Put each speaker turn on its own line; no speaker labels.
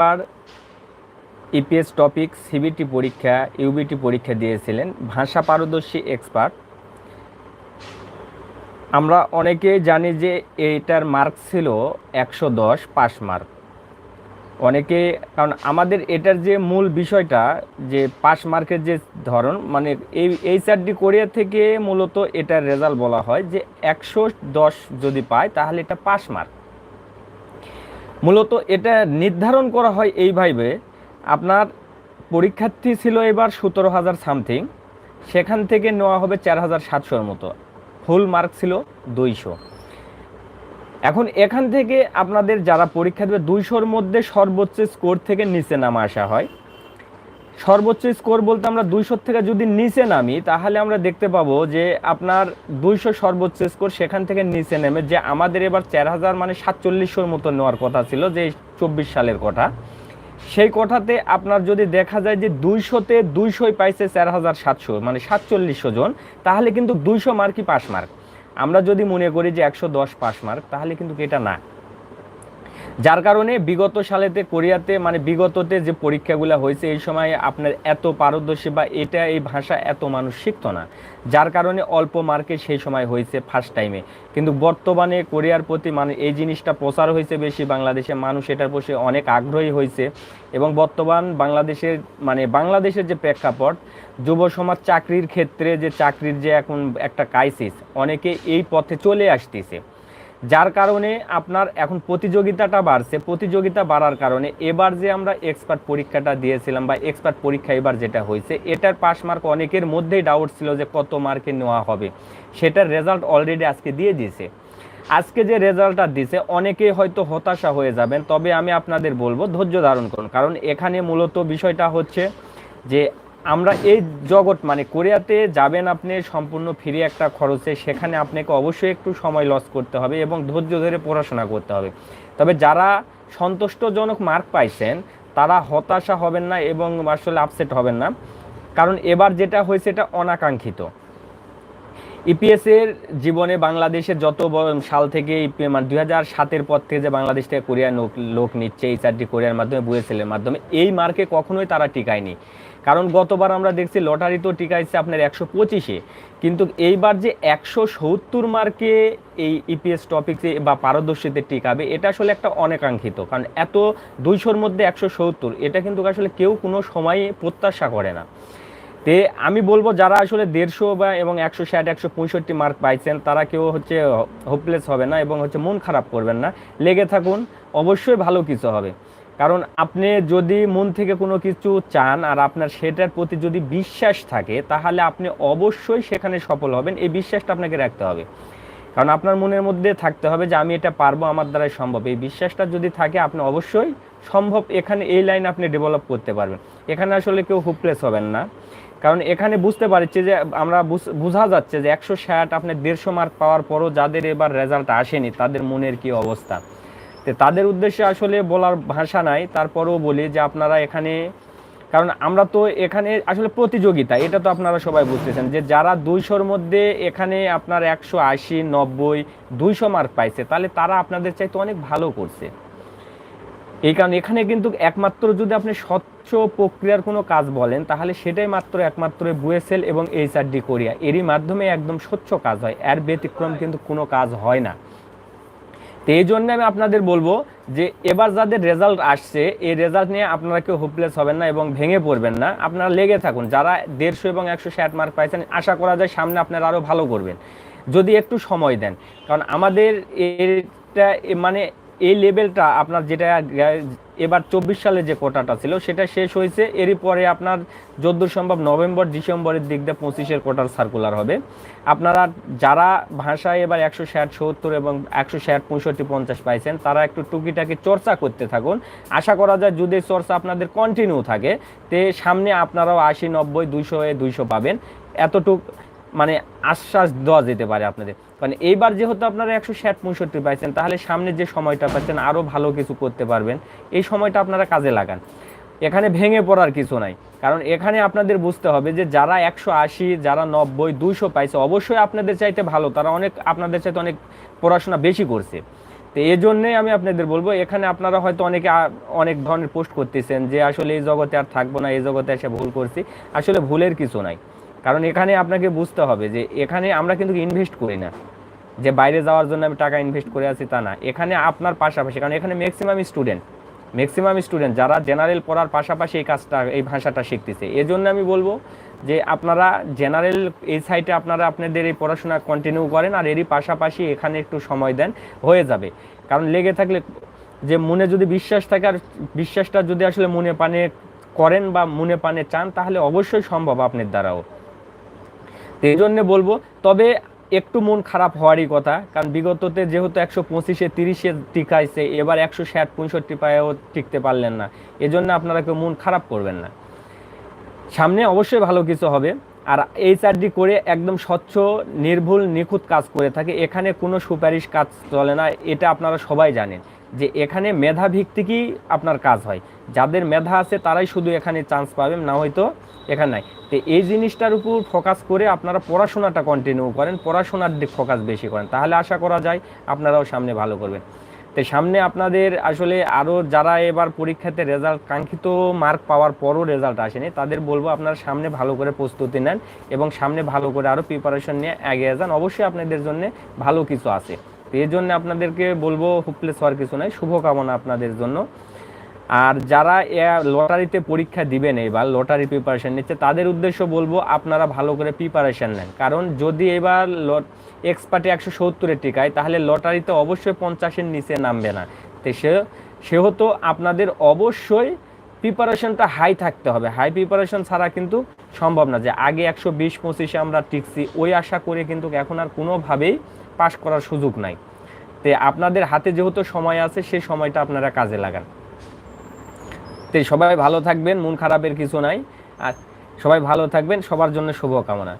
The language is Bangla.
আর ইপিএস টপিক সিবিটি পরীক্ষা ইউবিটি পরীক্ষা দিয়েছিলেন ভাষা পারদর্শী এক্সপার্ট আমরা অনেকেই জানি যে এইটার মার্ক ছিল একশো দশ পাস মার্ক অনেকে কারণ আমাদের এটার যে মূল বিষয়টা, যে পাস মার্কের যে ধরন মানে এই এইচআরডি কোরিয়া থেকে মূলত এটার রেজাল্ট বলা হয় যে একশো দশ যদি পায়, তাহলে এটা পাস মার্ক মূলত এটা নির্ধারণ করা হয় এইভাবে আপনার পরীক্ষার্থী ছিল এবার সতেরো হাজার সামথিং সেখান থেকে নেওয়া হবে চার হাজার সাতশোর মতো। ফুল মার্ক ছিল দুইশো। এখন এখান থেকে আপনাদের যারা পরীক্ষা দেবে, দুইশোর মধ্যে সর্বোচ্চ স্কোর থেকে নিচে নামা আসা হয়। সর্বোচ্চ স্কোর বলতে আমরা দুইশোর থেকে যদি নিচে নামি, তাহলে আমরা দেখতে পাবো যে আপনার দুইশো সর্বোচ্চ স্কোর সেখান থেকে নিচে নেমে, যে আমাদের এবার চার হাজার মানে সাতচল্লিশশোর মতো নেওয়ার কথা ছিল, যে চব্বিশ সালের কথা। সেই কথাতে আপনার যদি দেখা যায় যে দুইশোতে দুইশোই পাইছে চার হাজার সাতশো মানে সাতচল্লিশশো জন, তাহলে কিন্তু দুইশো মার্কই পাস মার্ক। আমরা যদি মনে করি যে একশো দশ পাস মার্ক, তাহলে কিন্তু এটা না। যার কারণে বিগত সালেতে কোরিয়াতে মানে বিগততে যে পরীক্ষাগুলো হয়েছে, এই সময় আপনার এত পারদর্শী বা এটা, এই ভাষা এত মানুষ শিখতো না। যার কারণে অল্প মার্কে সেই সময় হয়েছে ফার্স্ট টাইমে কিন্তু বর্তমানে কোরিয়ার প্রতি মানে এই জিনিসটা প্রচার হয়েছে বেশি বাংলাদেশে মানুষ এটার প্রতি অনেক আগ্রহী হয়েছে। এবং বর্তমান বাংলাদেশের মানে বাংলাদেশের যে প্রেক্ষাপট, যুব সমাজ চাকরির ক্ষেত্রে যে চাকরির যে এখন একটা ক্রাইসিস অনেকে এই পথে চলে আসতেছে। যার কারণে আপনার এখন প্রতিযোগিতাটা বাড়ছে, প্রতিযোগিতা বাড়ার কারণে এবার যে আমরা এক্সপার্ট পরীক্ষাটা দিয়েছিলাম বা এক্সপার্ট পরীক্ষা এবার যেটা হয়েছে, এটার পাস মার্ক অনেকের মধ্যেই ডাউট ছিল যে কত মার্কে নেওয়া হবে। সেটার রেজাল্ট অলরেডি আজকে দিয়ে দিয়েছে। আজকে যে রেজাল্টটা দিছে অনেকেই হয়তো হতাশা হয়ে যাবেন। তবে আমি আপনাদের বলব, ধৈর্য ধারণ করুন। কারণ এখানে মূলত বিষয়টা হচ্ছে যে আমরা এই জগৎ মানে কোরিয়াতে যাবেন আপনি, সম্পূর্ণ ফ্রি একটা খরচে, সেখানে আপনাকে অবশ্যই একটু সময় লস করতে হবে এবং ধৈর্য ধরে পড়াশোনা করতে হবে। তবে যারা সন্তুষ্টজনক মার্ক পাইছেন, তারা হতাশা হবেন না এবং আসলে আপসেট হবেন না। কারণ এবার যেটা হয়েছে, এটা অনাকাঙ্ক্ষিত। ইপিএস এর জীবনে বাংলাদেশের যত সাল থেকে মানে দুই হাজার সাতের পর থেকে যে বাংলাদেশ থেকে কোরিয়ার লোক নিচ্ছে, এই চারটি কোরিয়ার মাধ্যমে বুয়েসেলের মাধ্যমে, এই মার্কে কখনোই তারা টিকায়নি। কারণ গতবার আমরা দেখছি লটারি তো টিকাইছে আপনার একশো পঁচিশে, কিন্তু এইবার যে একশো সত্তর মার্কে এই ইপিএস টপিক্সে বা পারদর্শীতে টিকাবে, এটা আসলে একটা অনেকাঙ্ক্ষিত। কারণ এত দুইশোর মধ্যে একশো সত্তর, এটা কিন্তু আসলে কেউ কোনো সময়ে প্রত্যাশা করে না। তে আমি বলব যারা আসলে দেড়শো বা এবং একশো ষাট, একশো পঁয়ষট্টি মার্ক পাইছেন, তারা কেউ হচ্ছে হোপলেস হবে না এবং হচ্ছে মন খারাপ করবেন না। লেগে থাকুন, অবশ্যই ভালো কিছু হবে। কারণ আপনি যদি মন থেকে কোনো কিছু চান আর আপনার সেটার প্রতি যদি বিশ্বাস থাকে, তাহলে আপনি অবশ্যই সেখানে সফল হবেন। এই বিশ্বাসটা আপনাকে রাখতে হবে। কারণ আপনার মনের মধ্যে থাকতে হবে যে, আমি এটা পারব, আমার দ্বারাই সম্ভব। এই বিশ্বাসটা যদি থাকে, আপনি অবশ্যই সম্ভব এখানে এই লাইন আপনি ডেভেলপ করতে পারবেন। এখানে আসলে কেউ হোপলেস হবেন না। কারণ এখানে বুঝতে পারছি যে আমরা বুঝ- যাচ্ছে যে একশো ষাট, আপনি দেড়শো মার্ক পাওয়ার পরও যাদের এবার রেজাল্ট আসেনি, তাদের মনের কি অবস্থা? তো তাদের উদ্দেশ্যে আসলে বলার ভাষা নাই, তারপরেও বলি যে আপনারা এখানে, কারণ আমরা তো এখানে আসলে প্রতিযোগিতা, এটা তো আপনারা সবাই বুঝতেছেন, যে যারা দুইশোর মধ্যে এখানে আপনার একশো আশি, নব্বই, দুইশো মার্ক পাইছে, তাহলে তারা আপনাদের চাইতে অনেক ভালো করছে। এই কারণে এখানে কিন্তু একমাত্র যদি আপনি স্বচ্ছ প্রক্রিয়ার কোনো কাজ বলেন, তাহলে সেটাই মাত্র একমাত্র বুয়েসেল এবং এইচআরডি কোরিয়া। এরই মাধ্যমে একদম স্বচ্ছ কাজ হয়, এর ব্যতিক্রম কিন্তু কোনো কাজ হয় না। তো এই জন্য আমি আপনাদের বলব যে এবার যাদের রেজাল্ট আসছে, এই রেজাল্ট নিয়ে আপনারা কেউ হোপলেস হবেন না এবং ভেঙে পড়বেন না। আপনারা লেগে থাকুন, যারা দেড়শো এবং একশো ষাট মার্ক পাইছেন, আশা করা যায় সামনে আপনারা আরও ভালো করবেন। যদি একটু সময় দেন, কারণ আমাদের এটা মানে এই লেভেলটা আপনার যেটা এবার চব্বিশ সালে যে কোটাটা ছিল, সেটা শেষ হয়েছে। এরই পরে আপনার যদ্দূর সম্ভব নভেম্বর, ডিসেম্বরের দিক দিয়ে পঁচিশের কোটার সার্কুলার হবে। আপনারা যারা ভাষায় এবার একশো ষাট, সত্তর এবং একশো ষাট, পঁয়ষট্টি, পঞ্চাশ পাইছেন, তারা একটু টুকিটাকি চর্চা করতে থাকুন। আশা করা যায় যদি চর্চা আপনাদের কন্টিনিউ থাকে, তে সামনে আপনারাও আশি, নব্বই, দুইশো দুইশো পাবেন। এতটুক মানে আশ্বাস দেওয়া যেতে পারে আপনাদের। কারণ এইবার যেহেতু আপনারা একশো ষাট, পঁয়ষট্টি পাইছেন, তাহলে সামনে যে সময়টা পাচ্ছেন আরও ভালো কিছু করতে পারবেন। এই সময়টা আপনারা কাজে লাগান। এখানে ভেঙে পড়ার কিছু নাই। কারণ এখানে আপনাদের বুঝতে হবে যে যারা একশো আশি, যারা নব্বই, দুইশো পাইছে, অবশ্যই আপনাদের চাইতে ভালো। তারা অনেক, আপনাদের চাইতে অনেক পড়াশোনা বেশি করছে। তো এই জন্যেই আমি আপনাদের বলব, এখানে আপনারা হয়তো অনেকে অনেক ধরনের পোস্ট করতেছেন যে আসলে এই জগতে আর থাকব না, এই জগতে এসে ভুল করছি। আসলে ভুলের কিছু নাই। কারণ এখানে আপনাকে বুঝতে হবে যে এখানে আমরা কিন্তু ইনভেস্ট করি না। যে বাইরে যাওয়ার জন্য আমি টাকা ইনভেস্ট করে আছি তা না। এখানে আপনার পাশাপাশি, কারণ এখানে ম্যাক্সিমাম স্টুডেন্ট ম্যাক্সিমাম স্টুডেন্ট যারা জেনারেল পড়ার পাশাপাশি এই কাজটা, এই ভাষাটা শিখতেছে। জন্য আমি বলব যে আপনারা জেনারেল এই সাইটে আপনারা আপনাদের এই পড়াশোনা কন্টিনিউ করেন আর এরই পাশাপাশি এখানে একটু সময় দেন, হয়ে যাবে। কারণ লেগে থাকলে যে মনে যদি বিশ্বাস থাকে আর বিশ্বাসটা যদি আসলে মনে পানে করেন বা মনে পানে চান, তাহলে অবশ্যই সম্ভব আপনার দ্বারাও। এই জন্যে বলব, তবে একটু মন খারাপ হওয়ারই কথা, কারণ বিগততে যেহেতু একশো পঁচিশে, তিরিশে টিকাইছে, এবার একশো ষাট, পঁয়ষট্টি পায়েও টিকতে পারলেন না। এজন্য আপনারা কেউ মন খারাপ করবেন না। সামনে অবশ্যই ভালো কিছু হবে, আর এই চারটি করে একদম স্বচ্ছ, নির্ভুল, নিখুঁত কাজ করে থাকে, এখানে কোনো সুপারিশ কাজ চলে না, এটা আপনারা সবাই জানেন। যে এখানে মেধা ভিত্তিকই আপনার কাজ হয়। যাদের মেধা আছে তারাই শুধু এখানে চান্স পাবেন না হয়তো এখানে নাই। তো এই জিনিসটার উপর ফোকাস করে আপনারা পড়াশোনাটা কন্টিনিউ করেন, পড়াশোনার দিক ফোকাস বেশি করেন। তাহলে আশা করা যায় আপনারাও সামনে ভালো করবেন। তো সামনে আপনাদের আসলে আরও যারা এবার পরীক্ষাতে রেজাল্ট কাঙ্ক্ষিত মার্ক পাওয়ার পরও রেজাল্ট আসেনি, তাদের বলব আপনারা সামনে ভালো করে প্রস্তুতি নেন এবং সামনে ভালো করে আরও প্রিপারেশন নিয়ে এগিয়ে যান। অবশ্যই আপনাদের জন্য ভালো কিছু আছে। তো এই জন্য আপনাদেরকে বলব হোপলেস হওয়ার কিছু নাই। শুভকামনা আপনাদের জন্য। আর যারা লটারিতে পরীক্ষা দিবেন এবার, লটারি প্রিপারেশান নিচ্ছে, তাদের উদ্দেশ্য বলব আপনারা ভালো করে প্রিপারেশন নেন। কারণ যদি এবার এক্সপার্টে একশো সত্তরের টিকায়, তাহলে লটারিতে অবশ্যই পঞ্চাশের নিচে নামবে না। তো সে সেহেতু আপনাদের অবশ্যই প্রিপারেশনটা হাই থাকতে হবে। হাই প্রিপারেশন ছাড়া কিন্তু সম্ভব না। যে আগে একশো বিশ পঁচিশে আমরা টিকছি, ওই আশা করে কিন্তু এখন আর কোনোভাবেই পাশ করার সুযোগ নাই। তে আপনাদের হাতে যেহেতু সময় আছে সেই সময়টা আপনারা কাজে লাগান। তে সবাই ভালো থাকবেন, মন খারাপের কিছু নাই। আর সবাই ভালো থাকবেন, সবার জন্য শুভকামনা।